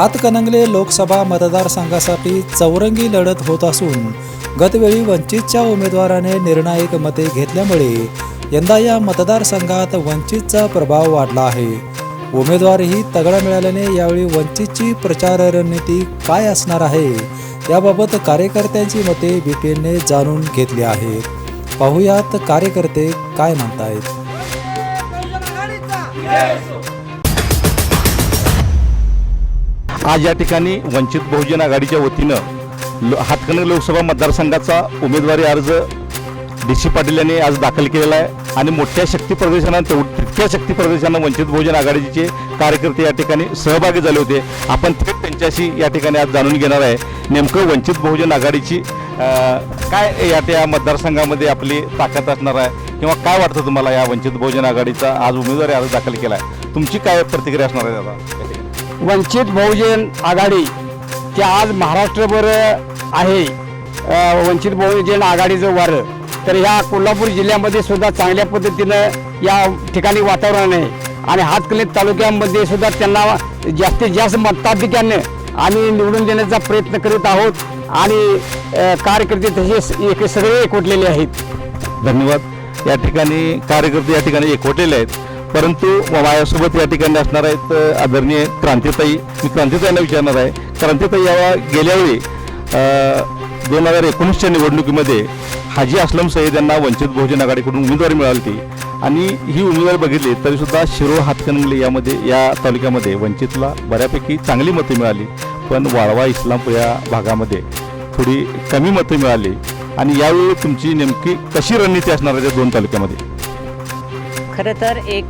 हातकणंगले लोकसभा मतदारसंघासाठी चौरंगी लढत होत असून गतवेळी वंचितच्या उमेदवाराने निर्णायक मते घेतल्यामुळे यंदा या मतदारसंघात वंचितचा प्रभाव वाढला आहे. उमेदवारही तगडा मिळाल्याने यावेळी वंचितची प्रचार रणनीती काय असणार आहे याबाबत कार्यकर्त्यांची मते बीपीएनने जाणून घेतली आहेत. पाहुयात कार्यकर्ते काय म्हणतायत. आज या ठिकाणी वंचित बहुजन आघाडीच्या वतीनं लो लोकसभा मतदारसंघाचा उमेदवारी अर्ज डी सी पाटील यांनी आज दाखल केलेला आहे. आणि मोठ्या शक्ती प्रदर्शनात तेवढ तितक्या शक्ती प्रदर्शनानं वंचित बहुजन आघाडीचे कार्यकर्ते या ठिकाणी सहभागी झाले होते. आपण थेट त्यांच्याशी या ठिकाणी आज जाणून घेणार आहे. नेमकं वंचित बहुजन आघाडीची काय या त्या मतदारसंघामध्ये आपली ताकद असणार आहे? किंवा काय वाटतं तुम्हाला या वंचित बहुजन आघाडीचा आज उमेदवारी अर्ज दाखल केला आहे तुमची काय प्रतिक्रिया असणार आहे दादा? वंचित बहुजन आघाडी ते आज महाराष्ट्रभर आहे. वंचित बहुजन आघाडीचं वारं. तर ह्या कोल्हापूर जिल्ह्यामध्ये सुद्धा चांगल्या पद्धतीनं या ठिकाणी वातावरण आहे. आणि हातकणंगले तालुक्यामध्ये सुद्धा त्यांना जास्तीत जास्त मताधिक्याने आम्ही निवडून देण्याचा प्रयत्न करीत आहोत. आणि कार्यकर्ते तसेच एक सगळे एकवटलेले आहेत. धन्यवाद. या ठिकाणी कार्यकर्ते या ठिकाणी एकवटलेले आहेत. परंतु माझ्यासोबत या ठिकाणी असणार आहेत आदरणीय क्रांतीताई. मी क्रांतीताईंना विचारणार आहे. क्रांतीताई या गेल्यावेळी दोन हजार एकोणीसच्या निवडणुकीमध्ये हाजी असलम सईद यांना वंचित बहुजन आघाडीकडून उमेदवारी मिळाली होती. आणि ही उमेदवारी बघितली तरीसुद्धा शिरोळ हातकणंगले यामध्ये या तालुक्यामध्ये वंचितला बऱ्यापैकी चांगली मतं मिळाली. पण वाळवा इस्लामपूर या भागामध्ये थोडी कमी मतं मिळाली. आणि यावेळी तुमची नेमकी कशी रणनीती असणार आहे त्या दोन तालुक्यामध्ये? खरं तर एक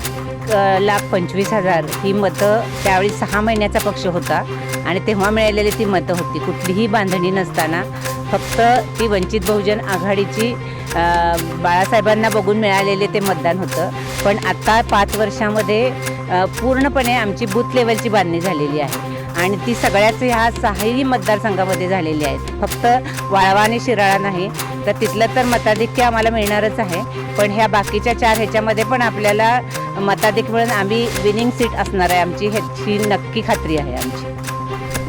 लाख पंचवीस हजार ही मतं त्यावेळी सहा महिन्याचा पक्ष होता आणि तेव्हा मिळालेली ती मतं होती. कुठलीही बांधणी नसताना फक्त ती वंचित बहुजन आघाडीची बाळासाहेबांना बघून मिळालेले ते मतदान होतं. पण आत्ता पाच वर्षामध्ये पूर्णपणे आमची बूथ लेवलची बांधणी झालेली आहे. आणि ती सगळ्याच ह्या सहाही मतदारसंघामध्ये झालेली आहेत. फक्त वाळवा आणि शिराळा नाही तर तिथलं तर मताधिक्य आम्हाला मिळणारच आहे. पण ह्या बाकीच्या चार ह्याच्यामध्ये पण आपल्याला मताधिक्य मिळून आम्ही विनिंग सीट असणार आहे आमची. ह्याची नक्की खात्री आहे आमची.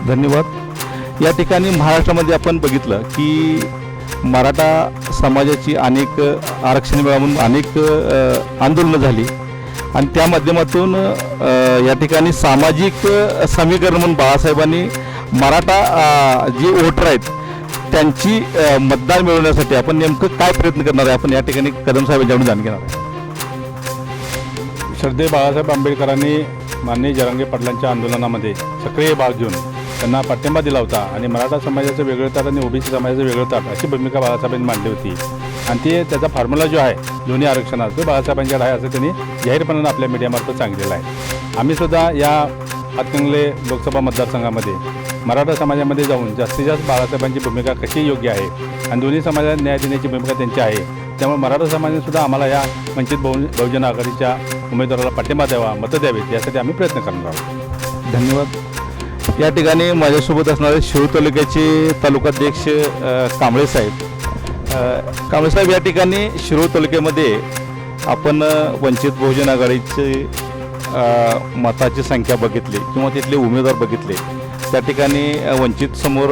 धन्यवाद. या ठिकाणी महाराष्ट्रामध्ये आपण बघितलं की मराठा समाजाची अनेक आरक्षण मिळवून अनेक आंदोलनं झाली. आणि त्या माध्यमातून या ठिकाणी सामाजिक समीकरण म्हणून बाळासाहेबांनी मराठा जे वोटर आहेत त्यांची मतदान मिळवण्यासाठी आपण नेमकं काय प्रयत्न करणार आहे? आपण या ठिकाणी कदम साहेब यांच्याकडून जाणून घेणार आहे श्रद्धे बाळासाहेब आंबेडकरांनी माननीय जरांगे पाटलांच्या आंदोलनामध्ये सक्रिय भाग घेऊन त्यांना पाठिंबा दिला होता आणि मराठा समाजाचं वेगळं ताट आणि ओबीसी समाजाचं वेगळं ताट अशी भूमिका बाळासाहेबांनी मांडली होती. आणि ते त्याचा फॉर्म्युला जो आहे दोन्ही आरक्षणात तो बाळासाहेबांच्याकडे आहे असं त्यांनी जाहीरपणानं आपल्या मीडियामार्फत सांगितलेलं आहे. आम्हीसुद्धा या हातकंगले लोकसभा मतदारसंघामध्ये मराठा समाजामध्ये जाऊन जास्तीत जास्त बाळासाहेबांची भूमिका कशी योग्य आहे आणि दोन्ही समाजात न्याय देण्याची भूमिका त्यांची आहे त्यामुळे मराठा समाजाने सुद्धा आम्हाला या वंचित बहु बहुजन आघाडीच्या उमेदवाराला पाठिंबा द्यावा मतं द्यावीत यासाठी आम्ही प्रयत्न करणार आहोत. धन्यवाद. या ठिकाणी माझ्यासोबत असणारे शिव तालुक्याचे तालुकाध्यक्ष कांबळे साहेब. कांबळे साहेब या ठिकाणी शिरोळ तालुक्यामध्ये आपण वंचित बहुजन आघाडीचे मताची संख्या बघितली किंवा तिथले उमेदवार बघितले. त्या ठिकाणी वंचित समोर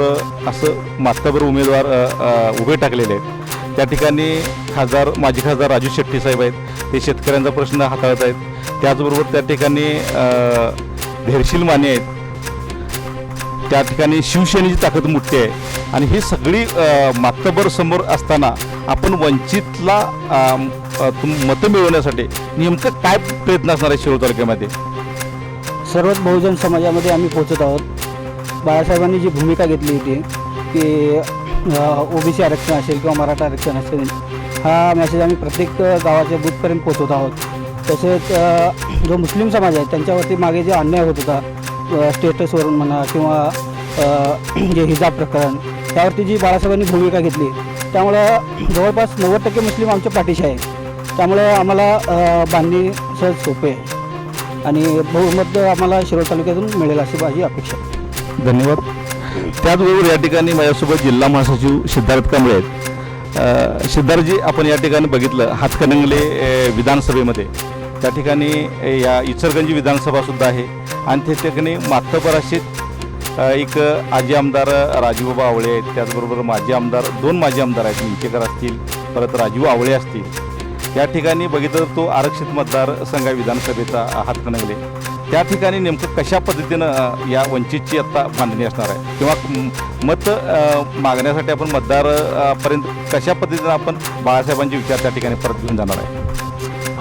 असं मास्ताभर उमेदवार उभे टाकलेले आहेत. त्या ठिकाणी खासदार माजी खासदार राजू शेट्टी साहेब आहेत. ते शेतकऱ्यांचा प्रश्न हाताळत आहेत. त्याचबरोबर त्या ठिकाणी अ, धेरशील माने आहेत. त्या ठिकाणी शिवसेनेची ताकद मोठी आहे. आणि ही सगळी अ, मातबर समोर असताना आपण वंचितला तुम- मतं मिळवण्यासाठी नेमकं काय प्रयत्न असणार आहे शिरोळ तालुक्यामध्ये? सर्वच बहुजन समाजामध्ये आम्ही पोहोचत आहोत. बाळासाहेबांनी जी भूमिका घेतली होती की ओबीसी आरक्षण असेल किंवा मराठा आरक्षण असेल हा मेसेज आम्ही प्रत्येक गावाच्या बूथपर्यंत पोचवत आहोत. तसेच जो मुस्लिम समाज आहे त्यांच्यावरती मागे जे अन्याय होत होता स्टेटसवरून म्हणा किंवा जे हिजाब प्रकरण त्यावरती जी बाळासाहेबांनी भूमिका घेतली त्यामुळं जवळपास नव्वद टक्के मुस्लिम आमच्या पाठीशी आहे त्यामुळे आम्हाला बांधणी सहज सोपे आहे. आणि बहुमत आम्हाला शिरोळ तालुक्यातून मिळेल अशी माझी अपेक्षा आहे. धन्यवाद. त्याचबरोबर या ठिकाणी माझ्यासोबत जिल्हा महासचिव सिद्धार्थ कांबळे आहेत. सिद्धार्थजी आपण या ठिकाणी बघितलं हातकणंगले विधानसभेमध्ये. त्या ठिकाणी या इचरगंजी विधानसभासुद्धा आहे. आणि त्या ठिकाणी मातपराशीत एक आजी आमदार राजीवबाबा आवळे आहेत. त्याचबरोबर माजी आमदार दोन माजी आमदार आहेत. निंचेकर असतील परत राजीव आवळे असतील. या ठिकाणी बघितलं तो आरक्षित मतदारसंघ आहे विधानसभेचा हातकणंगले. त्या ठिकाणी नेमकं कशा पद्धतीनं या वंचितची आत्ता बांधणी असणार आहे? किंवा मत मागण्यासाठी आपण मतदारपर्यंत कशा पद्धतीनं आपण बाळासाहेबांचे विचार त्या ठिकाणी परत घेऊन जाणार आहे?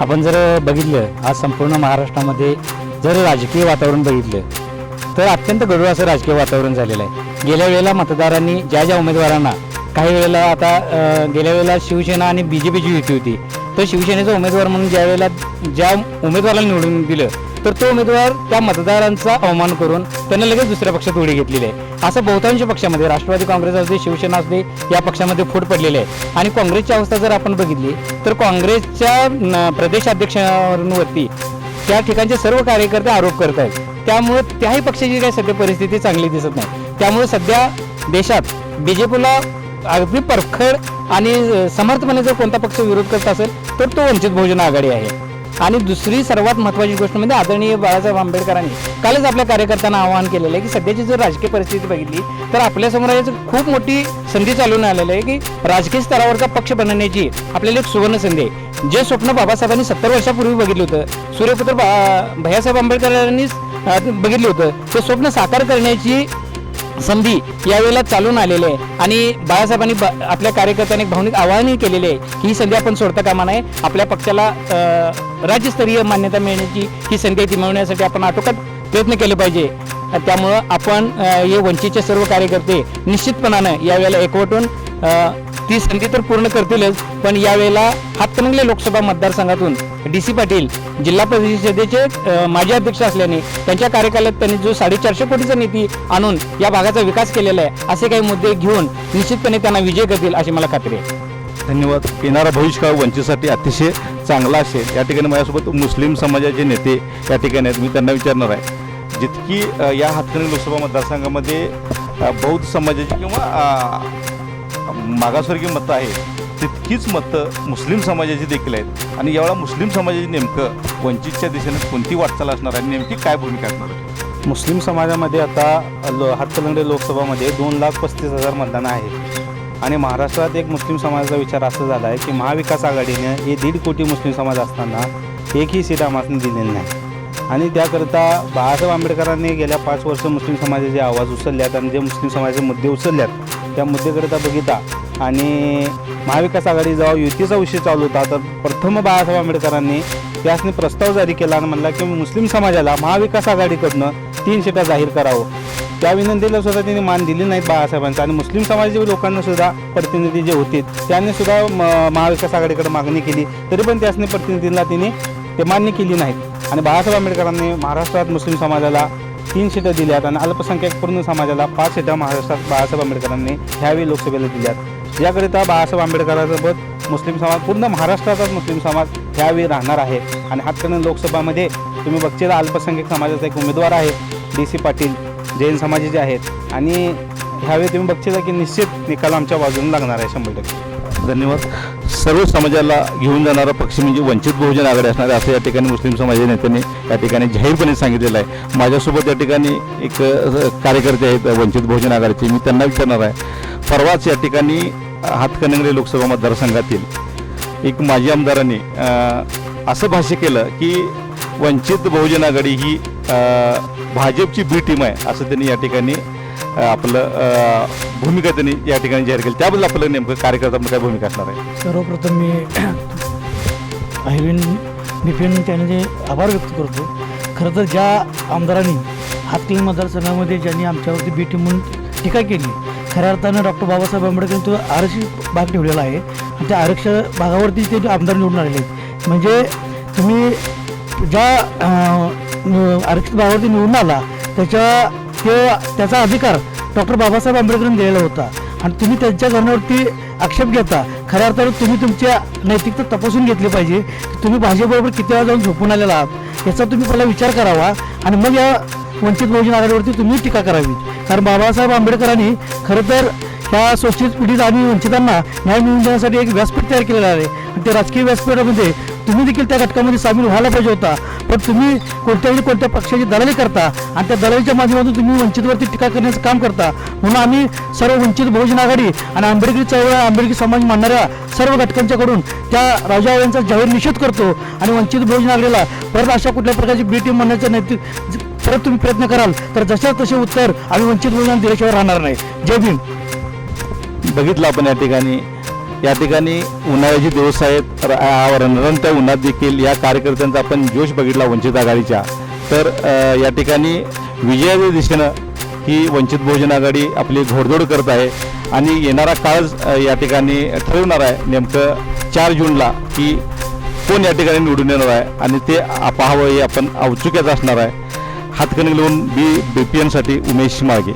आपण जर बघितलं आज संपूर्ण महाराष्ट्रामध्ये जर राजकीय वातावरण बघितलं तर अत्यंत गडूळ असं राजकीय वातावरण झालेलं आहे. गेल्या वेळेला मतदारांनी ज्या ज्या उमेदवारांना काही वेळेला आता गेल्या वेळेला शिवसेना आणि बी जे पीची युती होती. तर शिवसेनेचा उमेदवार म्हणून ज्या वेळेला ज्या उमेदवाराला निवडून दिलं तर तो उमेदवार त्या मतदारांचा अवमान करून त्यांना लगेच दुसऱ्या पक्षात उडी घेतलेली आहे. असं बहुतांश पक्षामध्ये राष्ट्रवादी काँग्रेस असते शिवसेना असते या पक्षामध्ये फूट पडलेली आहे. आणि काँग्रेसची अवस्था जर आपण बघितली तर काँग्रेसच्या न, प्रदेशाध्यक्षांवरती त्या ठिकाणचे सर्व कार्यकर्ते आरोप करत आहेत. त्यामुळे त्याही पक्षाची काही सध्या परिस्थिती चांगली दिसत नाही. त्यामुळे सध्या देशात बी जे पीला अगदी परखड आणि समर्थपणे जर कोणता पक्ष विरोध करत असेल तर तो वंचित बहुजन आघाडी आहे. आणि दुसरी सर्वात महत्त्वाची गोष्ट म्हणजे आदरणीय बाळासाहेब आंबेडकरांनी कालच आपल्या कार्यकर्त्यांना आवाहन केलेलं आहे की सध्याची जर राजकीय परिस्थिती बघितली तर आपल्यासमोर याची खूप मोठी संधी चालून आलेली आहे की राजकीय स्तरावरचा पक्ष बनवण्याची आपल्याला एक सुवर्ण संधी आहे. जे स्वप्न बाबासाहेबांनी सत्तर वर्षापूर्वी बघितलं होतं सूर्यपुत्र बा भैयासाहेब आंबेडकरांनीच बघितलं होतं. ते स्वप्न साकार करण्याची संधी यावेळेला चालून आलेली आहे. आणि बाळासाहेबांनी ब- आपल्या कार्यकर्त्यांनी एक भावनिक आवाहनही केलेले आहे ही संधी आपण सोडता कामा नये. आपल्या पक्षाला राज्यस्तरीय मान्यता मिळण्याची ही संधी मिळवण्यासाठी आपण आटोकात प्रयत्न केले पाहिजे. त्यामुळं आपण हे वंचितचे सर्व कार्यकर्ते निश्चितपणानं यावेळेला एकवटून ती संधी तर पूर्ण करतीलच पण यावेळेला हातकणंगले लोकसभा मतदारसंघातून डी सी पाटील जिल्हा परिषदेचे माजी अध्यक्ष असल्याने त्यांच्या कार्यकालात त्यांनी जो साडेचारशे कोटीचा निधी आणून या भागाचा विकास केलेला आहे असे काही मुद्दे घेऊन निश्चितपणे त्यांना विजय करतील अशी मला खात्री आहे. धन्यवाद. येणारा भविष्यकाळ वंचितसाठी अतिशय चांगला असेल. या ठिकाणी माझ्यासोबत मुस्लिम समाजाचे नेते या ठिकाणी आहेत. मी त्यांना विचारणार आहे. जितकी या हातकणी लोकसभा मतदारसंघामध्ये बौद्ध समाजाची किंवा मागासवर्गीय मतं आहेत तितकीच मतं मुस्लिम समाजाची देखील आहेत. आणि यावेळा मुस्लिम समाजाची नेमकं वंचितच्या दिशेने कोणती वाटचाल असणार आहे नेमकी काय भूमिका असणार? आहे मुस्लिम समाजामध्ये आता लो हातकलंगडे लोकसभामध्ये दोन लाख पस्तीस हजार मतदान आहे. आणि महाराष्ट्रात एक मुस्लिम समाजाचा विचार असा झाला आहे की महाविकास आघाडीने हे दीड कोटी मुस्लिम समाज असताना एकही सीट आम्हाला दिलेली नाही. आणि त्याकरता बाळासाहेब आंबेडकरांनी गेल्या पाच वर्ष मुस्लिम समाजाचे आवाज उचलल्यात आणि जे मुस्लिम समाजाचे मुद्दे उचलल्यात त्या मुद्देकरिता बघिता आणि महाविकास आघाडी जेव्हा युतीचा विषय चालू होता तर प्रथम बाळासाहेब आंबेडकरांनी त्यासनी प्रस्ताव जारी केला आणि म्हणला की मुस्लिम समाजाला महाविकास आघाडीकडनं तीन सीटा जाहीर करावं. त्या विनंतीला सुद्धा त्यांनी मान दिली नाहीत बाळासाहेबांचा आणि मुस्लिम समाजाच्या लोकांना सुद्धा प्रतिनिधी जे होते त्यांनी सुद्धा म- महाविकास आघाडीकडे मागणी केली. तरी पण त्यासनी प्रतिनिधींना त्यांनी ते मान्य केली नाहीत. आणि बाळासाहेब आंबेडकरांनी महाराष्ट्रात मुस्लिम समाजाला तीन सीटं दिल्यात आणि अल्पसंख्याक पूर्ण समाजाला पाच सीटा महाराष्ट्रात बाळासाहेब आंबेडकरांनी ह्यावेळी लोकसभेला दिल्यात याकरिता बाळासाहेब आंबेडकरांसोबत मुस्लिम समाज पूर्ण महाराष्ट्राचाच मुस्लिम समाज ह्यावेळी राहणार आहे. आणि हातकणंगले लोकसभामध्ये तुम्ही बघशील अल्पसंख्याक समाजाचा एक उमेदवार आहे डी सी पाटील जैन समाजाचे आहेत. आणि ह्यावेळी तुम्ही बघशील की निश्चित निकाल आमच्या बाजूने लागणार आहे शंभर टक्के. धन्यवाद. सर्व समाजाला घेऊन जाणारा पक्ष म्हणजे वंचित बहुजन आघाडी असणार असं या ठिकाणी मुस्लिम समाजाच्या नेत्यांनी या ठिकाणी जाहीरपणे सांगितलेलं आहे. माझ्यासोबत या ठिकाणी एक कार्यकर्ते आहेत वंचित बहुजन आघाडीचे. मी त्यांना विचारणार आहे. परवाच या ठिकाणी हातकणंगले लोकसभा मतदारसंघातील एक माजी आमदारांनी असं भाष्य केलं की वंचित बहुजन आघाडी ही भाजपची बी टीम आहे असं त्यांनी या ठिकाणी आपलं भूमिका त्यांनी या ठिकाणी जाहीर केली. त्याबद्दल आपलं नेमकं कार्यकर्त्यांमध्ये काय भूमिका असणार आहे? सर्वप्रथम मी अहिवीन निफिन जे आभार व्यक्त करतो खरं तर ज्या आमदारांनी हातकली मतदारसंघामध्ये ज्यांनी आमच्यावरती बी टीम म्हणून टीका केली खऱ्या अर्थानं डॉक्टर बाबासाहेब आंबेडकर तो आरक्षित भाग ठेवलेला आहे. आणि त्या आरक्षण भागावरती ते आमदार निवडून आलेले आहेत. म्हणजे तुम्ही ज्या आरक्षित भागावरती निवडून आला त्याच्या किंवा त्याचा अधिकार डॉक्टर बाबासाहेब आंबेडकरांनी दिलेला होता. आणि तुम्ही त्यांच्या घरावरती आक्षेप घेता. खऱ्या अर्थानं तुम्ही तुमच्या नैतिकता तपासून घेतली पाहिजे. की तुम्ही भाजपबरोबर किती वेळा जाऊन झोपून आलेला आहात? याचा तुम्ही पहिला विचार करावा. आणि मग या वंचित बहुजन आघाडीवरती तुम्ही टीका करावी. कारण बाबासाहेब आंबेडकरांनी खरं तर ह्या शोषित पिढीत आणि वंचितांना न्याय मिळवून देण्यासाठी एक व्यासपीठ तयार केलेलं आहे. आणि त्या राजकीय व्यासपीठामध्ये तुम्ही देखील त्या घटकामध्ये सामील व्हायला पाहिजे होता. पण तुम्ही कोणत्याही कोणत्या पक्षाची दलाली करता आणि त्या दलालीच्या माध्यमातून तुम्ही वंचितवरती टीका करण्याचं काम करता. म्हणून आम्ही सर्व वंचित बहुजन आघाडी आणि आंबेडकरी चळवळ आंबेडकरी समाज मानणाऱ्या सर्व घटकांच्याकडून त्या राजा यांचा जाहीर निषेध करतो आणि वंचित बहुजन आघाडीला परत अशा कुठल्या प्रकारची बी टीम म्हणण्याचं नैतिक परत तुम्ही प्रयत्न कराल तर जशा तसे उत्तर आम्ही वंचित बहुजन दिल्याशिवाय राहणार नाही. जय भीम. बघितलं आपण या ठिकाणी. या ठिकाणी उन्हाळ्याचे दिवस आहेत. रणरणत्या त्या उन्हात देखील या कार्यकर्त्यांचा आपण जोश बघितला वंचित आघाडीच्या. तर या ठिकाणी विजयाच्या दिशेनं ही वंचित बहुजन आघाडी आपली घोडदौड करत आहे. आणि येणारा काळच या ठिकाणी ठरवणार आहे. नेमकं चार जूनला की कोण या ठिकाणी निवडून येणार आहे आणि ते पाहावं हे आपण औत्सुक्याचं असणार आहे. हातकणंगलेहून बी बी पी एनसाठी उमेश माळगे.